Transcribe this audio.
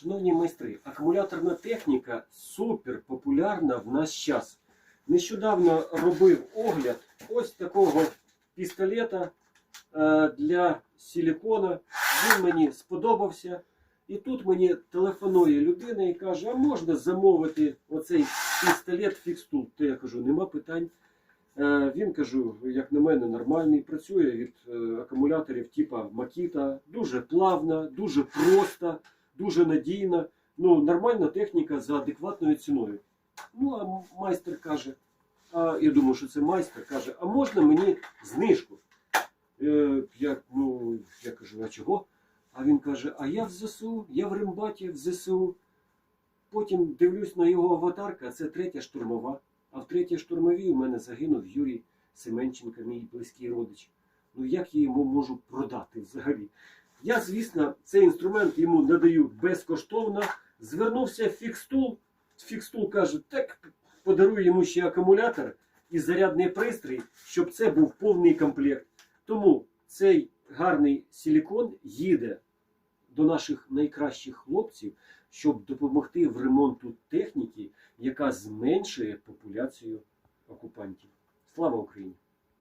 Шановні майстри, акумуляторна техніка супер популярна в наш час. Нещодавно робив огляд ось такого пістолета е, для силікона. Він мені сподобався. І тут мені телефонує людина і каже, а можна замовити оцей пістолет фікстул? То я кажу, нема питань. Е, Він кажу, як на мене, нормальний, працює від е, акумуляторів типа Makita, дуже плавна, дуже проста, дуже надійна. Ну, нормальна техніка за адекватною ціною. Ну, а майстер каже, а я думаю, що це майстер каже, а можна мені знижку? Е, я, ну, я кажу, а чого? А він каже: А я в ЗСУ, я в Римбаті в ЗСУ. Потім дивлюсь на його аватарка, це третя штурмова. А в третій штурмовій у мене загинув Юрій Семенченко, мій близький родич. Ну як я йому можу продати взагалі? Я, звісно, цей інструмент йому надаю безкоштовно. Звернувся в фікстул. Фікстул каже, так подарую йому ще акумулятор і зарядний пристрій, щоб це був повний комплект. Тому цей гарний силікон їде до наших найкращих хлопців, щоб допомогти в ремонту техніки, яка зменшує популяцію окупантів. Слава Україні!